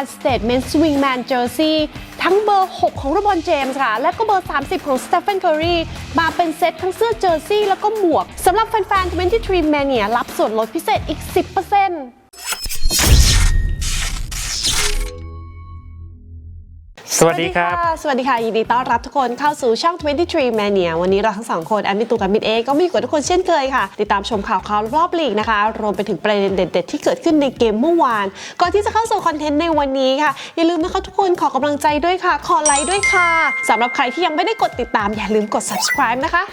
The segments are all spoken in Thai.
การ Statement Swingman Jersey ทั้งเบอร์ 6 ของรบอนเจมส์ค่ะ และก็เบอร์ 30 ของสเตฟานแครรีมาเป็นเซตทั้งเสื้อเจอร์ซี่แล้วก็หมวกสำหรับแฟนๆ 23 Mania รับส่วนลดพิเศษอีก 10% สวัสดีครับะสวัสดีค่ะ ยินดีต้อนรับทุกคนเข้าสู่ช่อง 23 Mania วันนี้เราทั้งสองคนแอมมิตูกับมิดเอก็มีกับทุกคนเช่นเคยค่ะ ติดตามชมข่าวข่าวรอบลีกนะคะ รวมไปถึงประเด็นเด็ด ๆ ที่เกิดขึ้นในเกมเมื่อวาน ก่อนที่จะเข้าสู่คอนเทนต์ในวันนี้ค่ะ อย่าลืมนะคะทุกคนขอกำลังใจด้วยค่ะ ขอไลค์ด้วยค่ะสำหรับใครที่ยังไม่ได้กดติดตามอย่าลืมกด subscribe นะคะ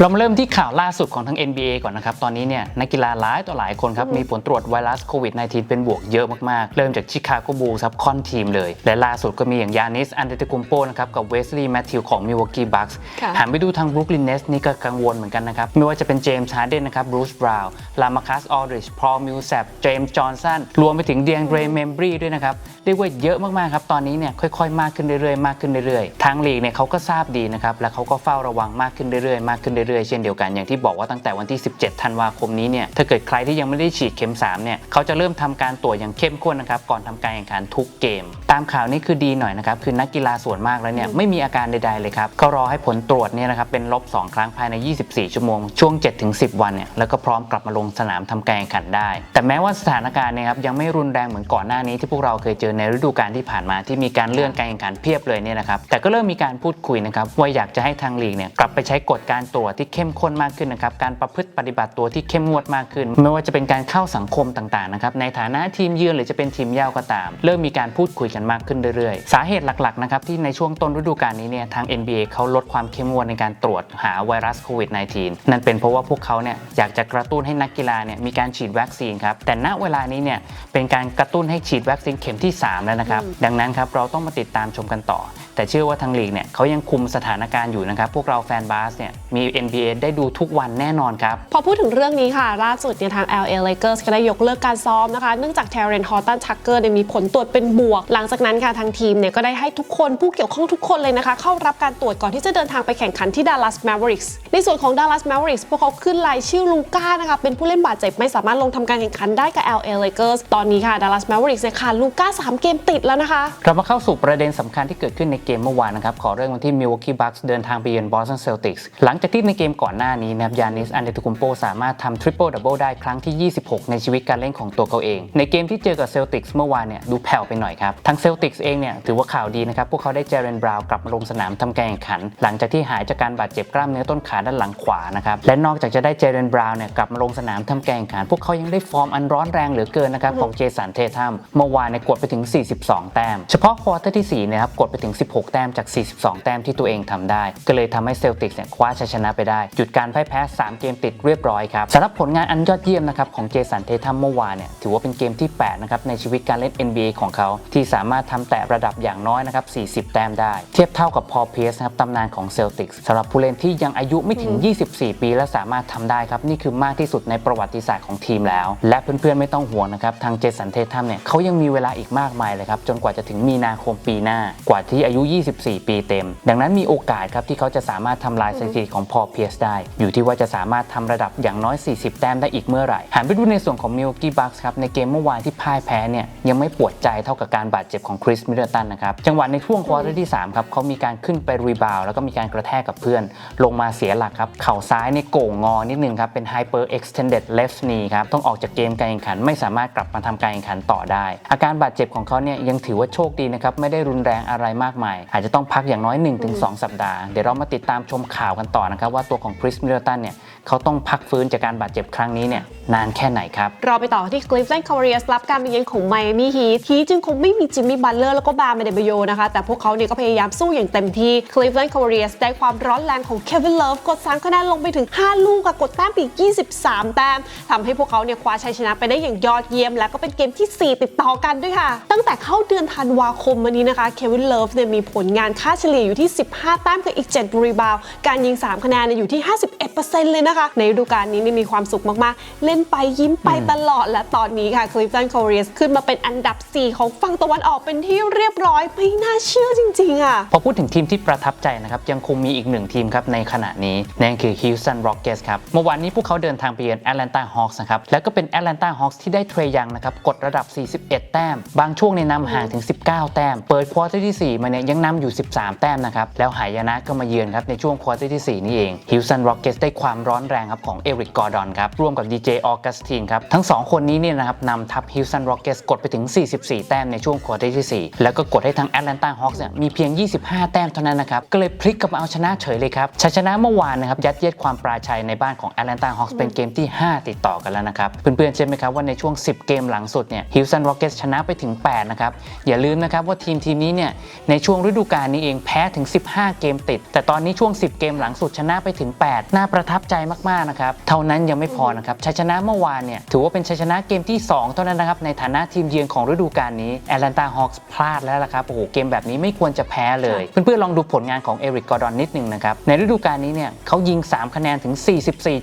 เรามาเริ่มที่ข่าวล่าสุดของทั้ง NBA ก่อนนะครับ ตอนนี้เนี่ยนักกีฬาหลายต่อหลายคนครับ มีผลตรวจไวรัสโควิด -19 เป็นบวกเยอะมากๆ เริ่มจากชิคาโกบูลส์ครับคอนทีมเลย และล่าสุดก็มีอย่างยานิส อันเดตกุมโปนะครับ กับเวสลีย์แมทธิวของมิว a กี้บัคส์ค่ะหันไปดูทางบรุกลินเนสนี่ก็กังวลเหมือนกันนะครับ ไม่ว่าจะเป็นเจมส์ฮาร์เดนนะครับบรูซบราวน์ลามาคัสออริชพอลมิลแซปเจมส์จอห์นสันรวมไปถึงเดียงเกรเมมบรีด้วยนะครับเรียกว่าเยอะมากๆครับตอนนี้เนี่ยค่อยๆ มากขึ้นเรื่อยๆมากขึ้นเรื่อยๆทางลีกเนี่ยเขาก็ทราบดีนะครับและเขาก็เฝ้าระวังมากขึ้นเรื่อยๆมากขึ้นเรื่อยๆ เช่นเดียวกัน อย่างที่บอกว่าตั้งแต่วันที่ 17 ธันวาคมนี้เนี่ย ถ้าเกิดใครที่ยังไม่ได้ฉีดเข็ม3เนี่ย เขาจะเริ่มทำการตรวจอย่างเข้มข้นนะครับ ก่อนทำการแข่งขันทุกเกม ตามข่าวนี้คือดีหน่อยนะครับ คือนักกีฬาส่วนมากแล้วเนี่ยไม่มีอาการใดๆเลยครับ ก็รอให้ผลตรวจเนี่ยนะครับเป็นลบ 2 ครั้งภายใน 24 ชั่วโมง ช่วง 7-10 วันเนี่ย แล้วก็พร้อมกลับมาลงสนามทำการแข่งขันได้ แต่แม้ว่าสถานการณ์เนี่ยครับยังไม่รุนแรงเหมือนก่อนหน้านี้ที่พวกเราเคยเจอในฤดูกาลที่ผ่านมาที่มีการเลื่อนการแข่งขันเพียบเลยเนี่ยนะครับแต่ก็เริ่มมีการพูดคุยนะครับว่าอยากจะให้ทางลีกเนี่ยกลับไปใช้กฎการตรวจที่เข้มข้นมากขึ้นนะครับการประพฤติปฏิบัติตัวที่เข้มงวดมากขึ้น ไม่ว่าจะเป็นการเข้าสังคมต่างๆนะครับในฐานะทีมเยือนหรือจะเป็นทีมเย่าก็ตาม เริ่มมีการพูดคุยกันมากขึ้นเรื่อยๆ สาเหตุหลักๆนะครับที่ในช่วงต้นฤดูกาลนี้เนี่ยทาง NBA เขาลดความเข้มงวดในการตรวจหาไวรัสโควิด -19 นั่นเป็นเพราะว่าพวกเขาเนี่ยอยากจะกระตุ้นให้นักกีฬาเนี่ยมีการฉีดวัคซีนครับแต่ณเวลานี้เนี่ยเป็นการกระตุ้นให้ฉีดวัคซีนเข็มที่ 3 แล้วนะครับดังนั้นครับเราต้องมาติดตามชมกันต่อ แต่เชื่อว่าทางลีกเนี่ยเขายังคุมสถานการณ์อยู่นะครับพวกเราแฟนบาสเนี่ยมี NBA ได้ดูทุกวันแน่นอนครับ พอพูดถึงเรื่องนี้ค่ะ ล่าสุดเนี่ยทาง LA Lakers ก็ได้ยกเลิกการซ้อมนะคะ เนื่องจาก Terrence Horton Tucker เนี่ยมีผลตรวจเป็นบวก หลังจากนั้นค่ะทางทีมเนี่ยก็ได้ให้ทุกคนผู้เกี่ยวข้องทุกคนเลยนะคะ เข้ารับการตรวจก่อนที่จะเดินทางไปแข่งขันที่ Dallas Mavericks ในส่วนของ Dallas Mavericks พวกเขาขึ้นรายชื่อลูก้านะคะเป็นผู้เล่นบาดเจ็บไม่สามารถลงทำการแข่งขันได้กับ LA Lakers ตอนนี้ค่ะ Dallas Mavericks เนี่ยขาดลูก้าสามเกมติดแล้วนะคะเรามาเข้าสู่ประเด็นสำคัญที่เกิดขึ้นในเกมเมื่อวานนะครับขอเริ่มกันที่ Milwaukee Bucks เดินทางไปเยือน Boston Celtics หลังจากที่ในเกมก่อนหน้านี้นะครับยานิสอันเดตุกุมโปสามารถทำ Triple Double ได้ครั้งที่ 26 ในชีวิตการเล่นของตัวเขาเอง ในเกมที่เจอกับ Celtics เมื่อวานเนี่ยดูแผ่วไปหน่อยครับทาง Celtics เองเนี่ยถือว่าข่าวดีนะครับ พวกเขาได้เจเรนบราวน์กลับมาลงสนามทำการแข่งขัน หลังจากที่หายจากการบาดเจ็บกล้ามเนื้อต้นขาด้านหลังขวานะครับและนอกจากจะได้เจเรนบราวน์เนี่ยกลับมาลงสนามทำการแข่งขัน พวกเขายังได้ฟอร์มอันร้อนแรงเหลือเกินนะครับของเจสันเททัมเมื่อวานเนี่ยกดไปถึง 42 แต้ม เฉพาะควอเตอร์ที่4เนะครับกดไปถึง 16 แต้มจาก 42 แต้มที่ตัวเองทำได้ ก็เลยทำให้เซลติกเนี่ยคว้าชัยชนะไปได้ หยุดการพ่ายแพ้ 3 เกมติดเรียบร้อยครับสำหรับผลงานอันยอดเยี่ยมนะครับของเจสันเททัมเมื่อวานเนี่ยถือว่าเป็นเกมที่8นะครับในชีวิตการเล่น NBA ของเขา ที่สามารถทำแตะระดับอย่างน้อยนะครับ40 แต้มได้ เทียบเท่ากับพอเพียสนะครับตำนานของเซลติกสำหรับผู้เล่นที่ยังอายุไม่ถึง 24 ปี และสามารถทำได้ครับนี่คือมากที่สุดในประวัติศาสตร์ของทีมแล้ว และเพื่อนๆไม่ต้องห่วงนะครับทางเจสันเททัมเนี่ยเขายังมีเวลาอีกมากมายเลยครับจนกว่าจะถึงมีนาคมปีหน้ากว่าที่อายุ 24 ปีเต็ม ดังนั้นมีโอกาสครับที่เขาจะสามารถทำลายสถิติของพอพียสได้ อยู่ที่ว่าจะสามารถทำระดับอย่างน้อย 40 แต้มได้อีกเมื่อไหร่ หันไปดูในส่วนของมิลกี้บัคส์ครับ ในเกมเมื่อวานที่พ่ายแพ้เนี่ยยังไม่ปวดใจเท่ากับการบาดเจ็บของคริสมิดเดิลตันนะครับ จังหวะในช่วงควอเตอร์ที่ 3 ครับเขามีการขึ้นไปรีบาวแล้วก็มีการกระแทกกับเพื่อน ลงมาเสียหลักครับ เข่าซ้ายในโก่งงอนิดนึงครับ เป็น hyper extended left knee ครับ ต้องออกจากเกมการแข่งขันไม่สามารถกลับมาทำการแข่งขันต่อได้ อาการบาดเจ็บของเขาเนี่ยยังถือว่าโชคดีนะครับไม่ได้รุนแรงอะไรมากมาย อาจจะต้องพักอย่างน้อย 1-2 สัปดาห์เดี๋ยวเรามาติดตามชมข่าวกันต่อนะครับว่าตัวของคริสมิดเลตันเนี่ยเขาต้องพักฟื้นจากการบาดเจ็บครั้งนี้เนี่ยนานแค่ไหนครับ เราไปต่อที่ Cleveland Cavaliers รับการเยือนของ Miami Heat Heat จึงคงไม่มีจิมมี่บัตเลอร์แล้วก็บาร์เมเดเบโยนะคะแต่พวกเขาเนี่ยก็พยายามสู้อย่างเต็มที่ Cleveland Cavaliers ได้ความร้อนแรงของ Kevin Love กด3คะแนนลงไปถึง 5 ลูกค่ะกดแต้มไปอีก 23 แต้มทำให้พวกเขาเนี่ยคว้าชัยชนะไปได้อย่างยอดเยี่ยม และก็เป็นเกมที่ 4 ติดต่อกันด้วยค่ะ ตั้งแต่เข้าเดือนธันวาคมมานี้นะคะ Kevin Love เนี่ยมีผลงานค่าเฉลี่ยอยู่ที่ 15 แต้มกับอีก 7 รีบาวการยิง 3 คะแนนเนี่ยอยู่ที่ 51%เลยนะคะ ในฤดูกาลนี้มีความสุขมากๆ เล่นไปยิ้มไปตลอด และตอนนี้ค่ะคลิฟตันคอเรียสขึ้นมาเป็นอันดับ 4 ของฝั่งตะวันออกเป็นที่เรียบร้อย ไม่น่าเชื่อจริงๆอะพอพูดถึงทีมที่ประทับใจนะครับ ยังคงมีอีกหนึ่งทีมครับในขณะนี้นั่นคือ Houston Rockets ครับ เมื่อวานนี้พวกเขาเดินทางไปเยือน Atlanta Hawks นะครับ แล้วก็เป็น Atlanta Hawks ที่ได้เทรยังนะครับกดระดับ 41 แต้ม บางช่วงในนำห่างถึง 19 แต้ม เปิดควอเตอร์ที่ 4 มาเนี่ยยังนำอยู่ 13 แต้มนะครับแล้วหายนะก็มาเยือนครับในช่วงควอเตอร์ที่ 4 นี่เอง Houston Rockets ได้ความร้อนแรงครับของเอริกกอร์ดอนครับร่วมกับ DJ Augustine ครับทั้งสองคนนี้เนี่ยนะครับนำทัพ Houston Rockets กดไปถึง 44 แต้มในช่วงควอเตอร์ที่ 4 แล้วก็กดให้ทั้ง Atlanta Hawks เนี่ยมีเพียง 25 แต้มเท่านั้นนะครับก็เลยพลิกกลับมาเอาชนะเฉยเลยครับชัยชนะเมื่อวานนะครับยัดเยียดความปราชัยในบ้านของ Atlanta Hawks เป็นเกมที่ 5 ติดต่อกันแล้วนะครับเพื่อนๆเชื่อไหมครับว่าในช่วง 10 เกมหลังสุดเนี่ย Houston Rockets ชนะไปถึง 8 นะครับอย่าลืมนะครับว่าทีมทีมนี้เนี่ยในช่วงฤดูกาลนี้เองแพ้ถึง 15 เกมติด แต่ตอนนี้ช่วง 10 เกมหลังสุดชนะไปถึง 8 น่าประทับใจมากๆนะครับเท่านั้นยังไม่พอนะครับชัยชนะเมื่อวานเนี่ยถือว่าเป็นชัยชนะเกมที่ 2 เท่านั้นนะครับในฐานะทีมเยือนของฤดูกาลนี้ Atlanta Hawks พลาดแล้วละครับโอ้โหเกมแบบนี้ไม่ควรจะแพ้เลย เพื่อนๆลองดูผลงานของเอริกกอร์ดอนนิดหนึ่งนะครับในฤดูกาลนี้เนี่ยเขายิง 3 คะแนนถึง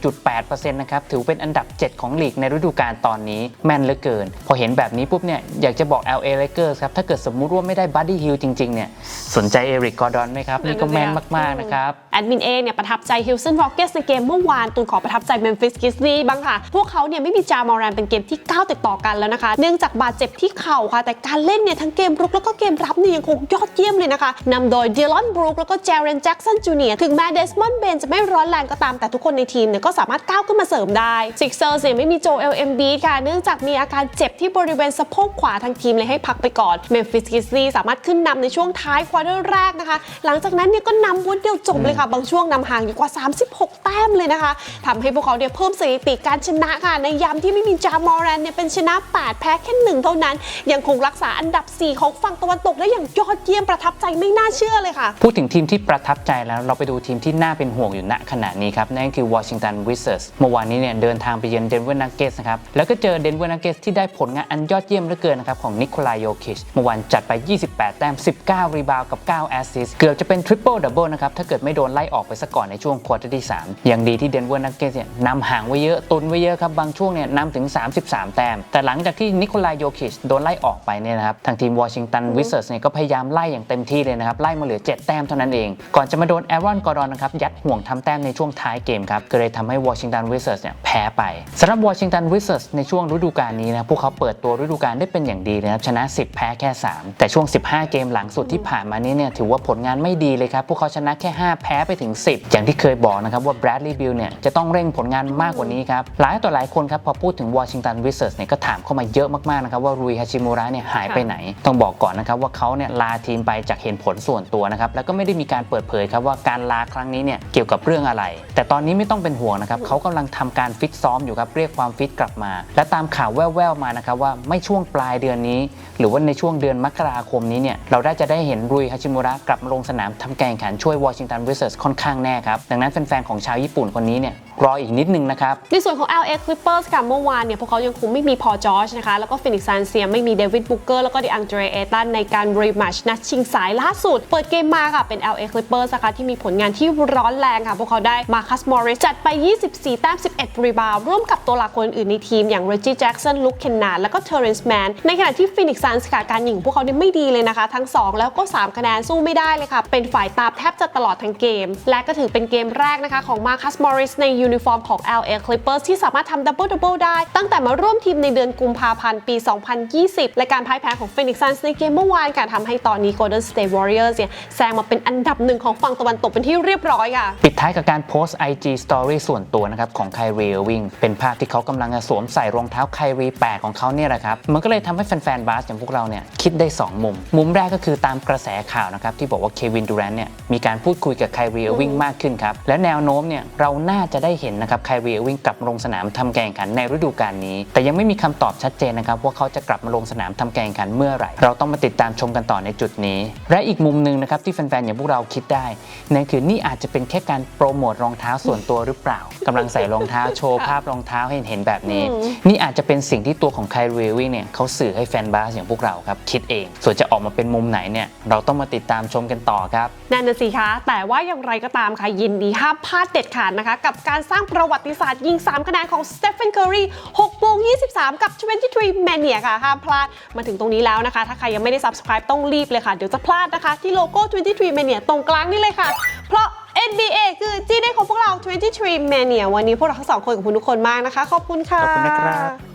44.8%นะครับถือเป็นอันดับ 7 ของลีกในฤดูกาลตอนนี้แม่นเหลือเกิน พอเห็นแบบนี้ปุ๊บเนี่ยอยากจะบอก LA Lakers ครับถ้าเกิดสมมุติว่าไม่ได้บัดดี้ฮิลจริงๆเนี่ยสนใจเอริกกอร์ดอนไหมครับนี่ก็แม่นมากๆนะครับแอ ดมินเอเนี่ยประทับใจ Houston Rockets ในเกมเมื่อวานตูนขอประทับใจ Memphis Grizzlies บ้างค่ะ พวกเขาเนี่ยไม่มีจามอแรนเป็นเกมที่ 9 ติดต่อกันแล้วนะคะ เนื่องจากบาดเจ็บที่เข่าค่ะ แต่การเล่นเนี่ยทั้งเกมรุกแล้วก็เกมรับเนี่ยยังคงยอดเยี่ยมเลยนะคะนำโดย Dylan Brooks แล้วก็ Jaren Jackson Jr. ถึงแม้ Desmond Bain จะไม่ร้อนแรงก็ตามแต่ทุกคนในทีมเนี่ยก็สามารถก้าวขึ้นมาเสริมได้ Sixers เนี่ยไม่มี Joel Embiid ค่ะเนื่องจากมีอาการเจ็บที่บริเวณสะโพกขวาทางทีมเลยให้พักไปก่อน Memphis Grizzlies สามารถขึ้นนำในช่วงท้ายควอเตอร์แรกนะคะ หลังจากนั้นเนี่ยก็นำวนเดียวจบเลยค่ะบางช่วงนำห่างอยู่กว่า 36 แต้มเลยนะคะทำให้พวกเขาเนี่ยเพิ่มสถิติการชนะค่ะในยามที่ไม่มีจามอแรนเนี่ยเป็นชนะ 8 แพ้แค่หนึ่งเท่านั้น ยังคงรักษาอันดับ 4 ของฝั่งตะวันตกได้อย่างยอดเยี่ยมประทับใจไม่น่าเชื่อเลยค่ะ พูดถึงทีมที่ประทับใจแล้วเราไปดูทีมที่น่าเป็นห่วงอยู่ณขณะนี้ครับ นั่นคือ Washington Wizards เมื่อวานนี้เนี่ยเดินทางไปเยือน Denver Nuggets นะครับแล้วก็เจอ Denver Nuggets ที่ได้ผลงานอันยอดเยี่ยมเหลือเกินนะครับของนิโคลายโยคิชเมื่อวานจัดไป 28 แต้ม 19 รีบาวกับ 9 แอสซิสเกือบจะเป็น Triple Double นะครับถ้าเกิดไม่โดนล่ออกไปซะก่อนในช่วงควอเตอร์ที่3ยังดีที่ Denver Nuggets เนี่ยนำห่างไว้เยอะตุนไว้เยอะครับ บางช่วงเนี่ยนำถึง 33 แต้ม แต่หลังจากที่นิโคลายโยคิชโดนไล่ออกไปเนี่ยนะครับ ทางทีม Washington Wizards เนี่ยก็พยายามไล่อย่างเต็มที่เลยนะครับ ไล่มาเหลือ 7 แต้มเท่านั้นเอง ก่อนจะมาโดนแอรอนกอร์ดอนนะครับยัดห่วงทำแต้มในช่วงท้ายเกมครับก็เลยทำให้ Washington Wizards เนี่ยแพ้ไปสำหรับ Washington Wizards ในช่วงฤดูกาลนี้นะพวกเขาเปิดตัวฤดูกาลได้เป็นอย่างดีเลยนะครับชนะ 10 แพ้แค่ 3 แต่ช่วง 15 เกมหลังสุดที่ผ่านมานี้เนี่ยถือว่าผลงานไม่ดีเลยครับพวกเขาชนะแค่ 5 แพ้ไปถึง 10 อย่างที่เคยบอกนะครับว่า Bradley Beal เนี่ยจะต้องเร่งผลงานมากกว่านี้ครับ หลายต่อหลายคนครับ พอพูดถึง Washington Wizards เนี่ยก็ถามเข้ามาเยอะมากๆนะครับว่ารุยฮาชิมูระเนี่ยหายไปไหน ต้องบอกก่อนนะครับว่าเขาเนี่ยลาทีมไปจากเหตุผลส่วนตัวนะครับแล้วก็ไม่ได้มีการเปิดเผยครับว่าการลาครั้งนี้เนี่ยเกี่ยวกับเรื่องอะไร แต่ตอนนี้ไม่ต้องเป็นห่วงนะครับเขากำลังทำการฟิตซ้อมอยู่ครับเรียกความฟิตกลับมา และตามข่าวแว่วๆมานะครับว่าไม่ช่วงปลายเดือนนี้ หรือว่าในช่วงเดือนมกราคมนี้เนี่ยเราได้จะได้เห็นรุยฮาชิมูระกลับมาลงสนามทำการแข่งขันช่วยวอชิงตันวิเซอร์สค่อนข้างแน่ครับ ดังนั้นแฟนๆของชาวญี่ปุ่นคนนี้เนี่ย รออีกนิดนึงนะครับ ในส่วนของ LA Clippers ค่ะเมื่อวานเนี่ย พวกเขายังคงไม่มีพอจอร์จนะคะ แล้วก็ฟินิกซ์ซานเซียไม่มีเดวิดบุกเกอร์แล้วก็ดิอังเดรเอตันในการรีแมชนัดชิงสายล่าสุด เปิดเกมมาค่ะ เป็น LA Clippers นะคะที่มีผลงานที่ร้อนแรงค่ะ พวกเขาได้มาคัสมอริสจัดไป 24 แต้ม 11 รีบาวร่วมกับตัวหลักคนอื่นในทีม อย่าง Reggie Jackson ลุคเคนนาแล้วก็เทอร์เรนส์แมนในขณะที่ฟินิกซ์ซันส์ค่ะการยิงของพวกเขาเนี่ยไม่ดีเลยนะคะ ทั้ง 2 แล้วก็ 3 คะแนนสู้ไม่ได้เลยค่ะเป็นฝ่ายตามแทบจะตลอดทั้งเกม และก็ถือเป็นเกมแรกนะคะของมาคัสมอริสในยูนิฟอร์มของ LA Clippers ที่สามารถทำดับเบิลดับเบิลได้ ตั้งแต่มาร่วมทีมในเดือนกุมภาพันธ์ปี 2020 และการพ่ายแพ้ของ Phoenix Suns ในเกมเมื่อวานค่ะทำให้ตอนนี้ Golden State Warriors เนี่ยแซงมาเป็นอันดับหนึ่งของฝั่งตะวันตกเป็นที่เรียบร้อยค่ะ ปิดท้ายกับการโพสต์ IG Story ส่วนตัวนะครับของไครีเอวิงเป็นภาพที่เขากำลังสวมใส่รองเท้าไครีแปลกของเขาเนี่ยแหละครับมันก็เลยทำให้แฟนๆบาสอย่างพวกเราเนี่ยคิดได้ 2 มุม มุมแรกก็คือตามกระแสข่าวนะครับที่บอกว่าเควินดูแรนต์เนี่ยมีการพูดคุยกับไครีเอวิงมากขึ้นครับและแนวโน้มเนี่ยเราน่าจะได้เห็นนะครับไคลรีเออร์วิงกลับมาลงสนามทำการแข่งขันในฤดูกาลนี้ แต่ยังไม่มีคำตอบชัดเจนนะครับว่าเขาจะกลับมาลงสนามทำการแข่งขันเมื่อไหร่ เราต้องมาติดตามชมกันต่อในจุดนี้ และอีกมุมหนึ่งนะครับที่แฟนๆอย่างพวกเราคิดได้นั่นคือนี่อาจจะเป็นแค่การโปรโมทรองเท้าส่วนตัวหรือเปล่ากำลังใส่รองเท้าโชว์ภาพรองเท้าให้เห็นแบบนี้ นี่อาจจะเป็นสิ่งที่ตัวของไคลรีเออร์วิงเนี่ยเขาสื่อให้แฟนบาสอย่างพวกเราครับคิดเอง ส่วนจะออกมาเป็นมุมไหนเนี่ยเราต้องมาติดตามชมกันต่อครับนั่นน่ะสิคะแต่ว่าอย่างไรก็ตามค่ะยินดีห้ามพลาดเด็ดขาดนะคะ กับการสร้างประวัติศาสตร์ยิง 3 คะแนนของสเตฟานเคอรี6โมง23 กับ 23 Mania ค่ะห้ามพลาดมาถึงตรงนี้แล้วนะคะ ถ้าใครยังไม่ได้ subscribe ต้องรีบเลยค่ะ เดี๋ยวจะพลาดนะคะ ที่โลโก้ 23 Mania ตรงกลางนี่เลยค่ะ เพราะ NBA คือจีเด้ของพวกเรา 23 Mania วันนี้พวกเราทั้งสองคนกับคุณทุกคนมากนะคะ ขอบคุณค่ะ ขอบคุณนะครับ